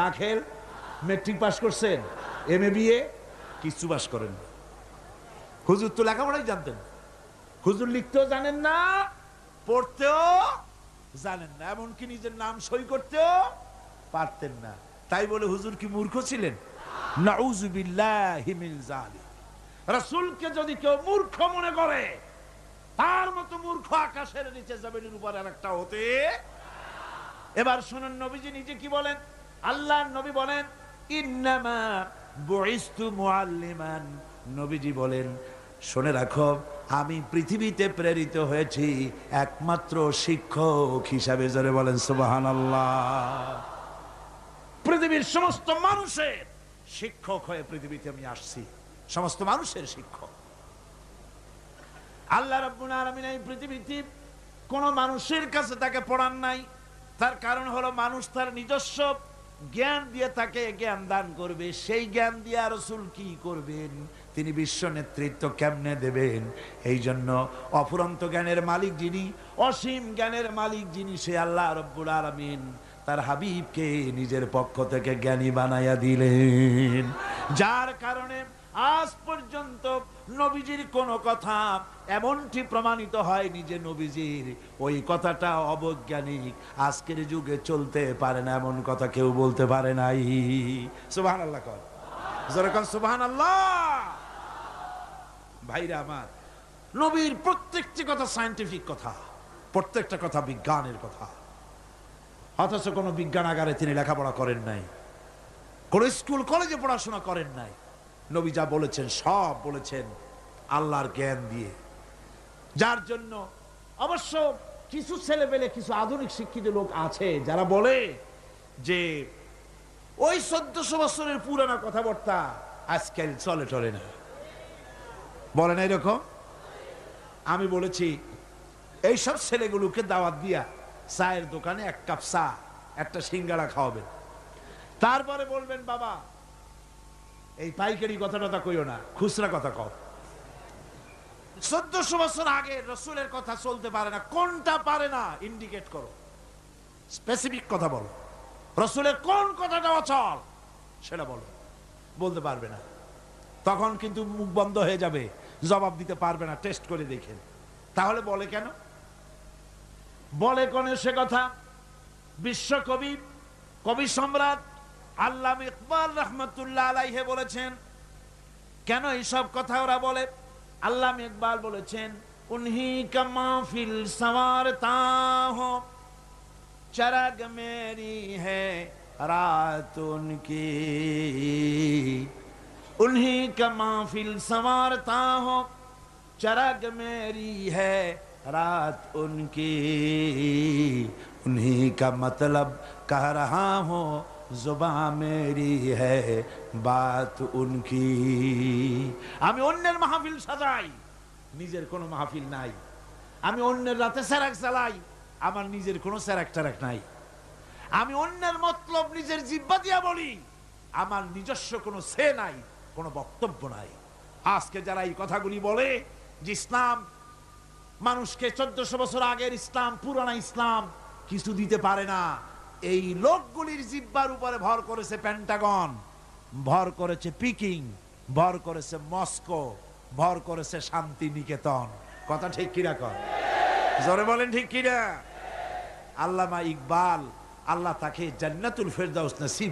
দাখেল matric pass করছেন M A BA কিচ্ছু pass করেন। হুজুর তো লেখাপড়াই জানতেন। হুজুর লিখতেও জানেন না, পড়তেও জানেন না, এমনকি নিজের নাম সই করতেও পারতেন না। তাই বলে হুজুর কি মূর্খ ছিলেন? রাসূলকে যদি কেউ মূর্খ মনে করে, তার মতো মূর্খ আকাশের নিচে জমিনের উপর আর একটা হতে, এবার শুনুন নবীজি নিজে কি বলেন? আল্লাহ নবী বলেন, ইন্নামা বুইস্তু মুআল্লিমান। নবীজি বলেন, শুনে রাখো, আমি পৃথিবীতে প্রেরিত হয়েছি একমাত্র শিক্ষক হিসাবে জোরে বলেন, সুবহানাল্লাহ। পৃথিবীর সমস্ত মানুষের শিক্ষক হয়ে পৃথিবীতে আমি আসছি, সমস্ত মানুষের শিক্ষক। আল্লাহ রাব্বুল আলামিন এই পৃথিবীতে কোন মানুষের কাছে তাকে পড়ান নাই, তার কারণ হলো মানুষ তার নিজস্ব জ্ঞান দিয়ে তাকে জ্ঞান দান করবে, সেই জ্ঞান দিয়ে রসুল কি করবেন? তিনি বিশ্ব নেতৃত্ব কেমনে দেবেন? এই জন্য অফুরন্ত জ্ঞানের মালিক যিনি, অসীম জ্ঞানের মালিক যিনি, সে আল্লাহ রব্বুল আলামিন তার হাবিবকে নিজের পক্ষ থেকে জ্ঞানী বানাইয়া দিলেন। যার কারণে আজ পর্যন্ত নবীজির কোন কথা এমনটি প্রমাণিত হয়নি যে নবীজির ওই কথাটা অবৈজ্ঞানিক, আজকের যুগে চলতে পারে না এমন কথা কেউ বলতে পারে নাই। সুবাহ আল্লাহ কর সুবাহ আল্লাহ ভাইরা আমার, নবীর প্রত্যেকটি কথা সায়েন্টিফিক কথা, প্রত্যেকটা কথা বিজ্ঞানের কথা। অথচ কোনো বিজ্ঞানাগারে তিনি লেখাপড়া করেন নাই, কোন স্কুল, কলেজে পড়াশোনা করেন নাই। নবী যা বলেছেন, সব বলেছেন আল্লাহর জ্ঞান দিয়ে। যার জন্য অবশ্য কিছু ছেলে পেলে, কিছু আধুনিক শিক্ষিত লোক আছে যারা বলে যে, ওই চোদ্দশো বছরের পুরানো কথাবার্তা আজকাল চলে টলে না। বলেন এরকম? আমি বলেছি এইসব ছেলেগুলোকে দাওয়াত দিয়া চায়ের দোকানে এক কাপ চা, একটা সিঙ্গাড়া খাওয়াবেন। তারপরে বলবেন, বাবা এই পাইকারি কথাটা কইও না, খুচরা কথা কও। চোদ্দশো বছর আগে রসুলের কথা চলতে পারে না, কোনটা পারে না ইন্ডিকেট করো। স্পেসিফিক কথা বলো। রসুলের কোন কথাটা অচল, সেটা বলো। বলতে পারবে না। তখন কিন্তু মুখ বন্ধ হয়ে যাবে, জবাব দিতে পারবে না টেস্ট করে দেখেন। তাহলে বলে কেন? বলে কোন সে কথা? বিশ্বকবি, কবি সম্রাট আল্লাহ ইকবাল রহমতুল্লাহ আলাইহে বলেছেন কেন এইসব কথা ওরা বলে আল্লাহ ইকবাল বলেছেন উনহি কা মাহফিল সওয়ারতা হো চরগ মেরি है रात उनकी उन्हीं का माहफिल संवारता हो चरग मेरी है रात उनकी उन्हीं का मतलब कह रहा हूँ জবা মেরি হাত উনকি আমি অন্যের মাহফিল সাজাই, নিজের কোনো মাহফিল নাই। আমি অন্যের রাতে স্যারাক চালাই, আমার নিজের কোনো স্যারাক ট্যারাক নাই। আমি অন্যের মতলব নিজের জিব্বা দিয়া বলি, আমার নিজস্ব কোনো সে নাই, কোনো বক্তব্য নাই। আজকে যারা এই কথাগুলি বলে, যে ইসলাম, মানুষকে চোদ্দশো বছর আগের ইসলাম, পুরানা ইসলাম, কিছু দিতে পারে না। এই লোকগুলির জিব্বার উপরে ভর করেছে প্যান্টাগন ভর করেছে পিকিং ভর করেছে মস্কো ভর করেছে শান্তি নিকেতন কথা ঠিক কিরা কর জোরে বলেন ঠিক কিরা আল্লামা ইকবাল, আল্লাহ তাকে জান্নাতুল ফেরদাউস নসিব